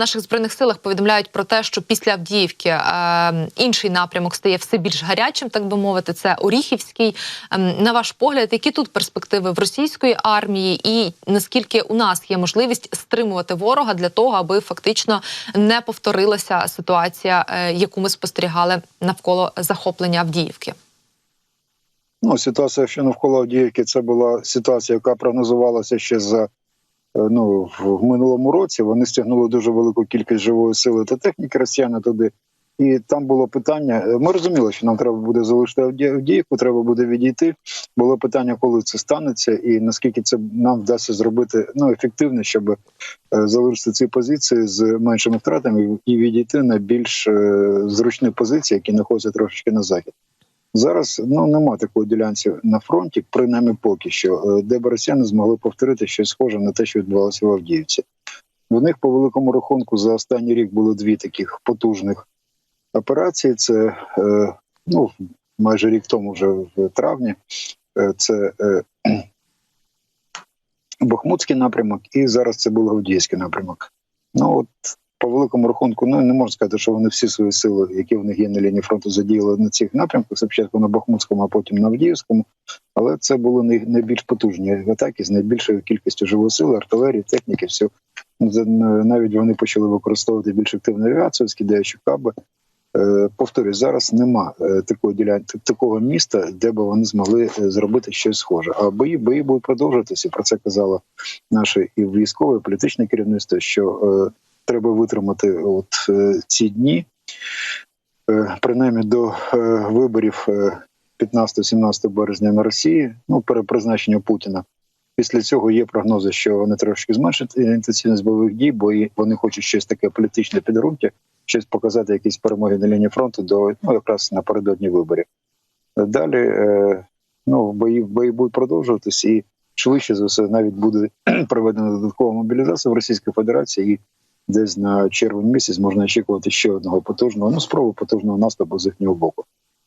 наших збройних силах повідомляють про те, що після Авдіївки е, інший напрямок стає все більш гарячим, так би мовити. Це Оріхівський. Е, на ваш погляд, які тут перспективи в російської армії, і наскільки у нас є можливість стримувати ворога для того, аби фактично не повторилася ситуація, е, яку ми спостерігали навколо захоплення Авдіївки? Ну, ситуація, що навколо Авдіївки, це була ситуація, яка прогнозувалася ще е, ну в минулому році. Вони стягнули дуже велику кількість живої сили та техніки росіяни туди. І там було питання. е, Ми розуміли, що нам треба буде залишити Авді- Авдіївку, треба буде відійти. Було питання, коли це станеться, і наскільки це нам вдасться зробити ну ефективно, щоб е, залишити ці позиції з меншими втратами і відійти на більш е, зручні позиції, які знаходяться трошечки на захід. Зараз ну нема такої ділянці на фронті, принаймні поки що, е, де б росіяни змогли повторити щось схоже на те, що відбувалося в Авдіївці. В них по великому рахунку за останній рік було дві таких потужних операції. Це е, ну майже рік тому, вже в травні. Е, це Бахмутський напрямок, і зараз це був Авдіївський напрямок. Ну от по великому рахунку, ну не можна сказати, що вони всі свої сили, які в них є на лінії фронту, задіяли на цих напрямках. Спочатку на Бахмутському, а потім на Авдіївському. Але це були найбільш потужні атаки з найбільшою кількістю живої сили, артилерії, техніки. Все навіть вони почали використовувати більш активну авіацію, скидаючи каби. Е, Повторюю, зараз нема е, такої ділянки, такого міста, де би вони змогли е, зробити щось схоже. А бої бої будуть продовжуватися. Про це казало наше і військове, і політичне керівництво. Що треба витримати от е, ці дні, е, принаймні до е, виборів е, 15-17 березня на Росії, ну перепризначення Путіна. Після цього є прогнози, що вони трошки зменшать інтенсивність бойових дій, бо вони хочуть щось таке політичне підґрунтя, щось показати, якісь перемоги на лінії фронту до ну якраз напередодні виборів. Далі ну бої бої будуть продовжуватися, і швидше за все навіть буде проведена додаткова мобілізація в Російській Федерації. І десь на червень місяць можна очікувати ще одного потужного ну спробу потужного наступу з їхнього боку.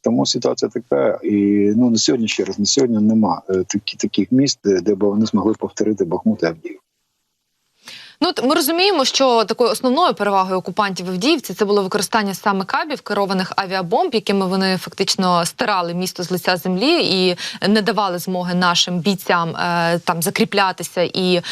Тому ситуація така, і ну на сьогодні ще раз на сьогодні нема е, такі таких міст, де, б вони змогли повторити Бахмут і Авдіїв. Ну ми розуміємо, що такою основною перевагою окупантів Авдіївці це було використання саме кабів, керованих авіабомб, якими вони фактично стирали місто з лиця землі і не давали змоги нашим бійцям е, там закріплятися і е,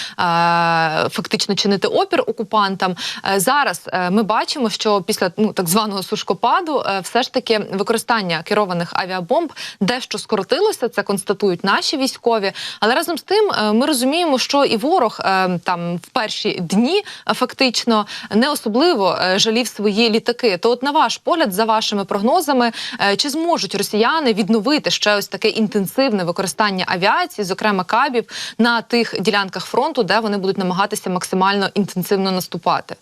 фактично чинити опір окупантам. Е, зараз е, ми бачимо, що після ну так званого сушкопаду е, все ж таки використання керованих авіабомб дещо скоротилося. Це констатують наші військові. Але разом з тим е, ми розуміємо, що і ворог е, там в перші дні е, фактично не особливо е, жалів свої літаки. То, от на ваш погляд, за вашими прогнозами, е, чи зможуть росіяни відновити ще ось таке інтенсивне використання авіації, зокрема кабів, на тих ділянках фронту, де вони будуть намагатися максимально інтенсивно наступати?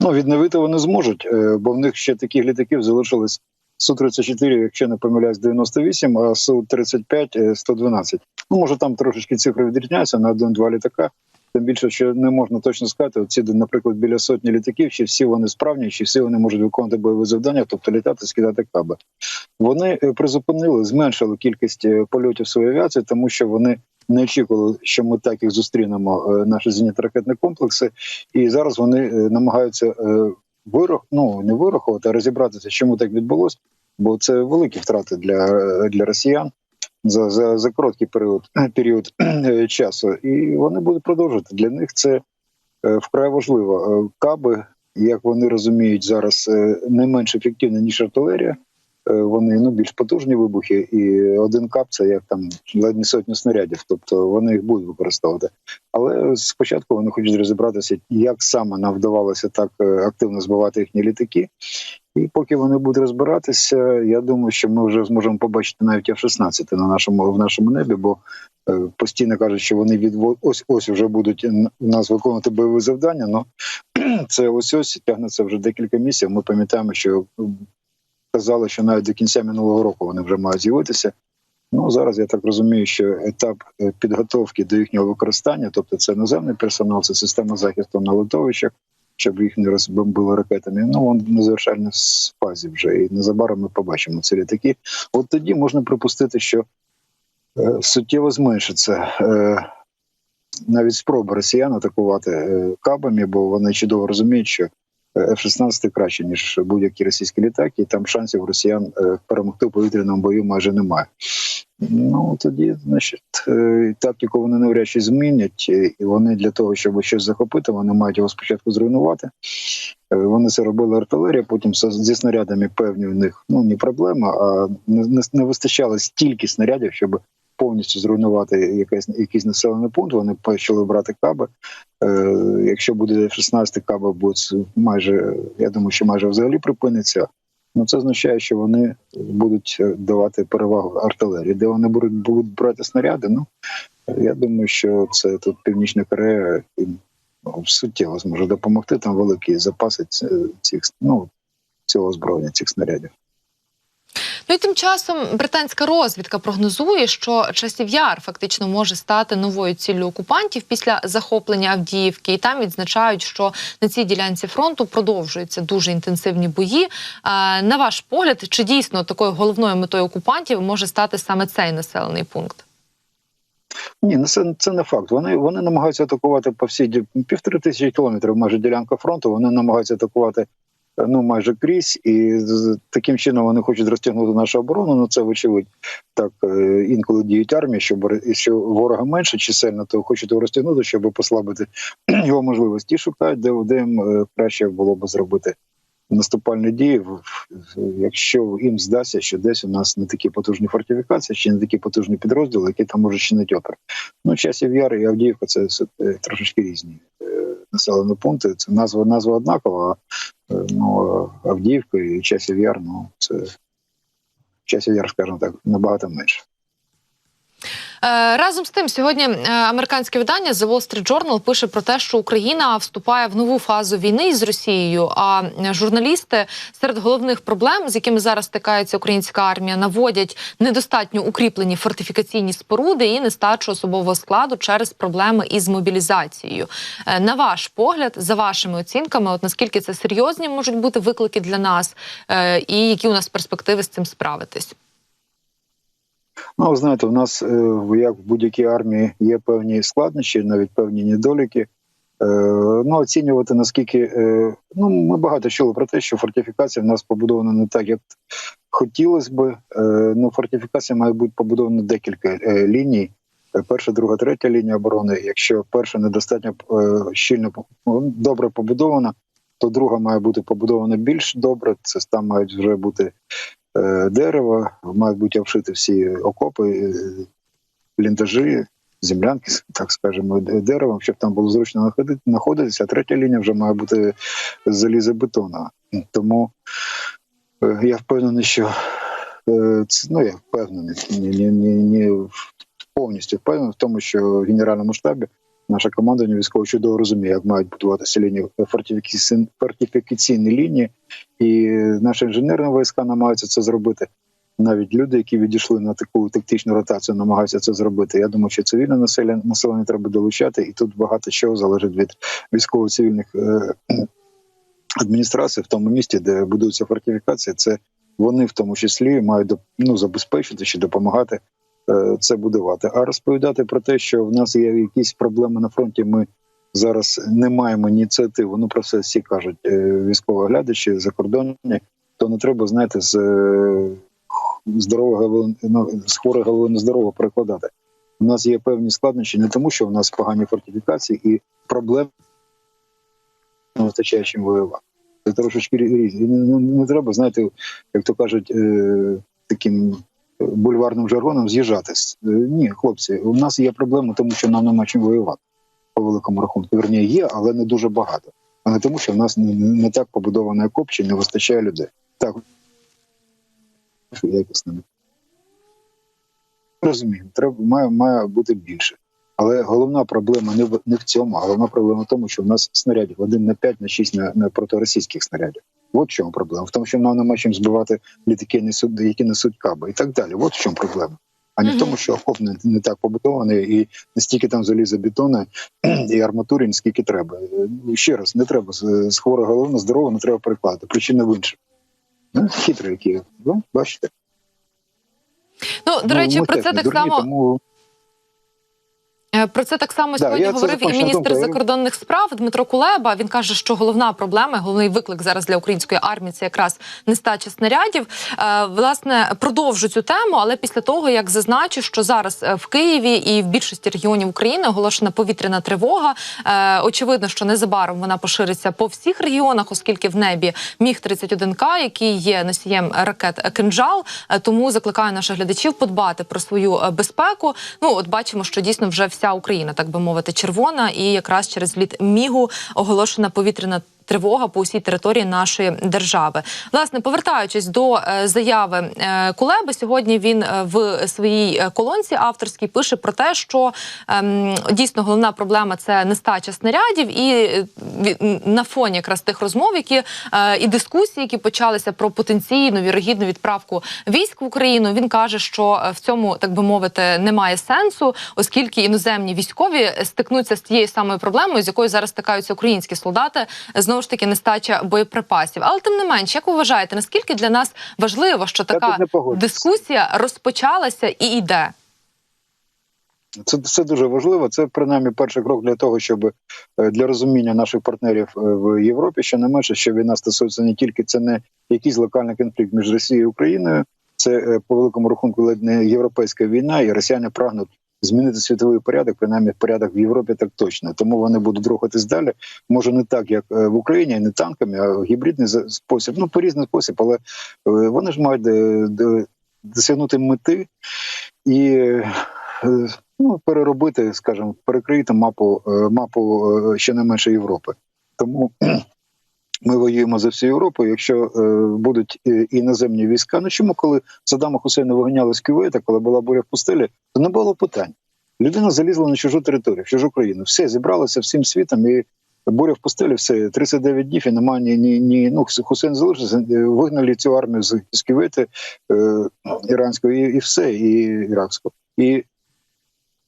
Ну відновити вони зможуть, бо в них ще таких літаків залишилось су 34 якщо не помиляюсь, 98, а су 35 – 112. Ну може там трошечки цифри відрізняються на один-два літака. Тим більше, що не можна точно сказати, оці, наприклад, біля сотні літаків, чи всі вони справні, чи всі вони можуть виконувати бойові завдання, тобто літати, скидати каби. Вони е, призупинили, зменшили кількість е, польотів своєї авіації, тому що вони не очікували, що ми так їх зустрінемо, е, наші зенітно-ракетні комплекси, і зараз вони намагаються е, ну не вирахувати, а розібратися, чому так відбулося, бо це великі втрати для, для росіян за, за, за короткий період, період е, часу, і вони будуть продовжувати. Для них це е, вкрай важливо. Е, Каби, як вони розуміють, зараз е, не менш ефективні ніж артилерія. Е, Вони ну більш потужні вибухи, і один кап це як там ледь не сотні снарядів. Тобто вони їх будуть використовувати. Але спочатку вони хочуть розібратися, як саме нам вдавалося так е, активно збивати їхні літаки. І поки вони будуть розбиратися, я думаю, що ми вже зможемо побачити навіть F-16 на нашому в нашому небі, бо е, постійно кажуть, що вони від ось ось вже будуть нас виконувати бойові завдання. Ну це ось ось тягнеться вже декілька місяців. Ми пам'ятаємо, що казали, що навіть до кінця минулого року вони вже мають з'явитися. Ну зараз я так розумію, що етап е, підготовки до їхнього використання, тобто це наземний персонал, це система захисту на литовищах, щоб їх не розбомбили ракетами. Ну він на завершальній фазі вже і незабаром ми побачимо ці літаки. От тоді можна припустити, що е, суттєво зменшиться е, навіть спроби росіян атакувати е, кабами, бо вони чудово розуміють, що е, F-16 краще ніж будь-які російські літаки, і там шансів росіян е, перемогти в повітряному бою майже немає. Ну тоді, значить, е, тактику вони навряд чи змінять, е, і вони для того, щоб щось захопити, вони мають його спочатку зруйнувати. Е, Вони це робили артилерія, потім зі снарядами певні у них ну не проблема, а не, не, вистачало стільки снарядів, щоб повністю зруйнувати якийсь, якийсь населений пункт. Вони почали брати каби. Е, якщо буде 16 каби, будуть майже, я думаю, що майже взагалі припиниться. Ну це означає, що вони будуть е, давати перевагу артилерії. Де вони будуть, будуть брати снаряди? Ну я думаю, що це тут Північна Корея ну, суттєво зможе допомогти. Там великі запаси цих ну, цього зброєння, цих снарядів. Ну і тим часом британська розвідка прогнозує, що часів яр фактично може стати новою ціллю окупантів після захоплення Авдіївки. І там відзначають, що на цій ділянці фронту продовжуються дуже інтенсивні бої. На ваш погляд, чи дійсно такою головною метою окупантів може стати саме цей населений пункт? Ні, ну це, це не факт. Вони вони намагаються атакувати по всій півтори тисячі кілометрів, майже ділянка фронту. Вони намагаються атакувати ну майже крізь, і таким чином вони хочуть розтягнути нашу оборону. Ну це вочевидь так е, інколи діють армії, що бор- що ворога менше чисельно, то хочуть його розтягнути, щоб послабити його можливості. Шукають, де, де їм е, краще було б зробити наступальні дії, якщо їм здасться, що десь у нас не такі потужні фортифікації, чи не такі потужні підрозділи, які там можуть чинити опір. Ну, часів Яр і Авдіївка це е, трошечки різні населені пункти. Це назва назва однакова. е, Ну Авдіївка і часів Яр, ну це часів Яр, скажімо так, набагато менше. Е, Разом з тим, сьогодні е, американське видання The Wall Street Journal пише про те, що Україна вступає в нову фазу війни з Росією. А журналісти серед головних проблем, з якими зараз стикається українська армія, наводять недостатньо укріплені фортифікаційні споруди і нестачу особового складу через проблеми із мобілізацією. Е, На ваш погляд, за вашими оцінками, от наскільки це серйозні можуть бути виклики для нас, і які у нас перспективи з цим справитись? Ну, знаєте, в нас, е, як в будь-якій армії, є певні складнощі, навіть певні недоліки. Е, Ну, оцінювати наскільки е, ну ми багато чули про те, що фортифікація в нас побудована не так, як хотілося. Е, Ну, фортифікація має бути побудована декілька ліній. Перша, друга, третя лінія оборони. Якщо перша недостатньо щільно ну, добре побудована, то друга має бути побудована більш добре. Це там мають вже бути дерева, мають бути обшити всі окопи, е, бліндажі, землянки, так скажемо, деревом, щоб там було зручно знаходитися. А третя лінія вже має бути залізобетона. Тому е, я впевнений, що е, ну я впевнений, ні, ні, ні повністю впевнений в тому, що в генеральному штабі наша командування військово чудово розуміє, як мають будуватися лінії фортифікаційні, фортифікаційні лінії, і наші інженерні війська намагаються це зробити. Навіть люди, які відійшли на таку тактичну ротацію, намагаються це зробити. Я думаю, що цивільне населення населення треба долучати, і тут багато чого залежить від військово-цивільних е, адміністрацій в тому місті, де будуються фортифікації. Це вони в тому числі мають ну, забезпечити чи допомагати е, це будувати. А розповідати про те, що в нас є якісь проблеми на фронті, ми зараз не маємо ініціативи. Ну про це всі кажуть е, військовоглядачі закордонні, то не треба знаєте з е, здорового ну, з хворої голови на здорово перекладати. У нас є певні складнощі не тому, що у нас погані фортифікації і проблем не вистачає чим воювати. Це трошечки різні. Не, не, треба, знаєте, як то кажуть, е, таким е, бульварним жаргоном з'їжджатись. Е, ні, хлопці, у нас є проблема, тому що нам нема чим воювати по великому рахунку. Верні, є, але не дуже багато. А не тому, що в нас не, так побудована окоп, чи не вистачає людей. Так якось розумію, треба має, має бути більше. Але головна проблема не в не в цьому, а головна проблема в тому, що в нас снарядів один на 5, на 6 на, на проти-російських снарядів. От в чому проблема. В тому, що нам нема чим збивати літаки, які несуть каби і так далі. От в чому проблема. А не в тому, що окоп не, не так побудований і не стільки там залізобетону і арматури, не скільки треба. Е, Ще раз, не треба з, хворої голови на здорову не треба перекладати. Причина в іншому. Ну, хитрі які. Ну, бачите. Ну, до Ну, речі, ми про це так дурні, само Тому... Е, Про це так само Да, сьогодні говорив і міністр закордонних справ Дмитро Кулеба. Він каже, що головна проблема, головний виклик зараз для української армії це якраз нестача снарядів. Е, Власне, продовжу цю тему, але після того як зазначу, що зараз е, в Києві і в більшості регіонів України оголошена повітряна тривога. Очевидно, що незабаром вона пошириться по всіх регіонах, оскільки в небі міг 31 к який є носієм ракет «Кинджал». Е, Тому закликаю наших глядачів подбати про свою безпеку. Ну от бачимо, що дійсно вже вся Україна, так би мовити, червона, і якраз через літ мігу оголошена повітряна. Тривога по усій території нашої держави. Власне, повертаючись до е, заяви е, Кулеби, сьогодні він е, в своїй колонці авторській пише про те, що ем, дійсно головна проблема це нестача снарядів, і на фоні якраз тих розмов, які і дискусії, які почалися про потенційну вірогідну відправку військ в Україну. Він каже, що в цьому так би мовити немає сенсу, оскільки іноземні військові стикнуться з тією самою проблемою, з якою зараз стикаються українські солдати. Знову ж таки, нестача боєприпасів. Але тим не менш, як ви вважаєте, наскільки для нас важливо, що така дискусія розпочалася і йде? Це, це дуже важливо. Це принаймні перший крок для того, щоб е, для розуміння наших партнерів е, в Європі, що не менше, що війна стосується не тільки це не якийсь локальний конфлікт між Росією і Україною. Це е, по великому рахунку ледь не європейська війна, і росіяни прагнуть змінити світовий порядок, принаймні порядок в Європі так точно. Тому вони будуть рухатись далі. Може не так, як е, в Україні, не танками, а в гібридний спосіб. Ну по різний спосіб, але е, вони ж мають е, досягнути мети і. ну, переробити, скажімо, перекрити мапу мапу ще не менше Європи. Тому ми воюємо за всю Європу. Якщо е, будуть е, іноземні війська, ну чому коли Саддама Хусейна виганяли з Кювейта, коли була буря в пустелі, то не було питань. Людина залізла на чужу територію, в чужу країну. Все зібралося всім світом і. Буря в пустелі, все 39 днів і немає ні, ні, ні ну Хусейн залишився. е, Вигнали цю армію з, Кювейти е, іранської і, і все, і іракську. І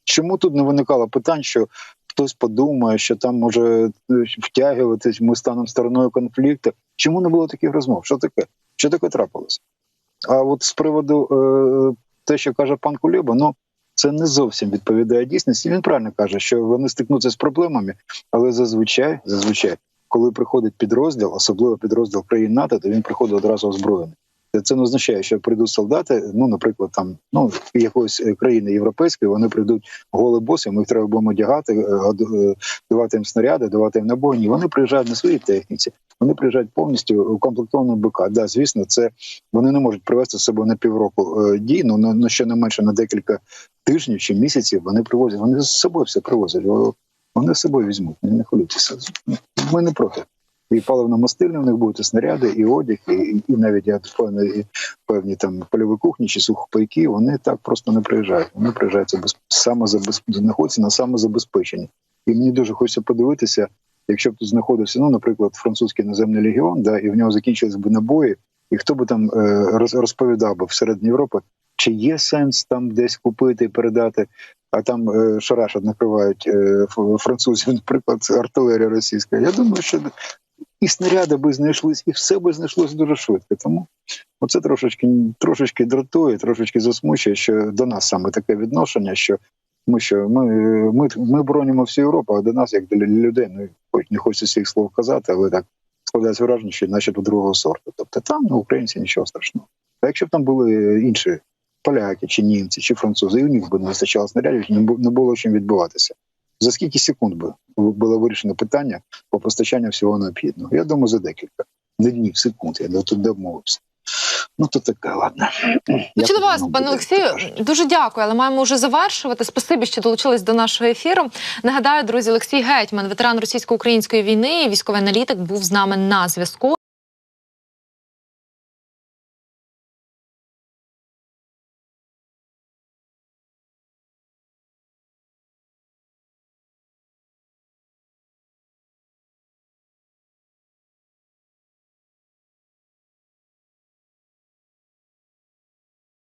чому тут не виникало питань, що хтось подумає, що там може е, втягуватись, ми станемо стороною конфлікту. Чому не було таких розмов? Що таке? Що таке трапилось? А от з приводу е, те, що каже пан Кулєба, ну це не зовсім відповідає дійсності. Він правильно каже, що вони стикнуться з проблемами, але зазвичай, зазвичай, коли приходить підрозділ, особливо підрозділ країн НАТО, то він приходить одразу озброєний. Це не означає, що прийдуть солдати, ну, наприклад, там ну якоїсь е, країни європейської, вони прийдуть голи боси, ми їх треба будемо одягати, е, е, давати їм снаряди, давати їм набої. Вони приїжджають на своїй техніці, вони приїжджають повністю укомплектованим БК. Да, звісно, це вони не можуть привезти з собою на півроку дій, ну на, на ще не менше на декілька тижнів чи місяців. Вони привозять, вони з собою все привозять. Вони з собою візьмуть, не хвилюйтеся. Ми не проти. І паливно-мастильні в них будуть і снаряди, і одяг, і, і навіть я впевнений, певні там польові кухні чи сухопайки. Вони так просто не приїжджають. Вони приїжджають за без самозабез... знаходяться на самозабезпеченні. І мені дуже хочеться подивитися, якщо б тут знаходився, ну, наприклад, французький наземний легіон, да, і в нього закінчились б набої, і хто би там е, розповідав би всередині Європи, чи є сенс там десь купити і передати. А там е, шарашат накривають е, французів, наприклад, артилерія російська. Я думаю, що і снаряди би знайшлись, і все би знайшлось дуже швидко. Тому оце трошечки трошечки дратує, трошечки засмучує, що до нас саме таке відношення, що ми що ми, ми, ми боронимо всю Європу, а до нас, як для людей, ну хоч не хочеться всіх слов казати, але так складається враження, що начебто другого сорту. Тобто там ну, українці нічого страшного. А якщо б там були інші поляки, чи німці, чи французи, і у них би не вистачало снарядів, не було чим відбуватися. За скільки секунд би було вирішено питання по постачанню всього необхідного? Я думаю, за декілька не днів, секунд. Я до- тут домовився. Ну то таке, ладно. Ну, Як вас, пане Олексію, дуже дякую, але маємо вже завершувати. Спасибі, що долучились до нашого ефіру. Нагадаю, друзі, Олексій Гетьман, ветеран російсько-української війни, військовий аналітик, був з нами на зв'язку.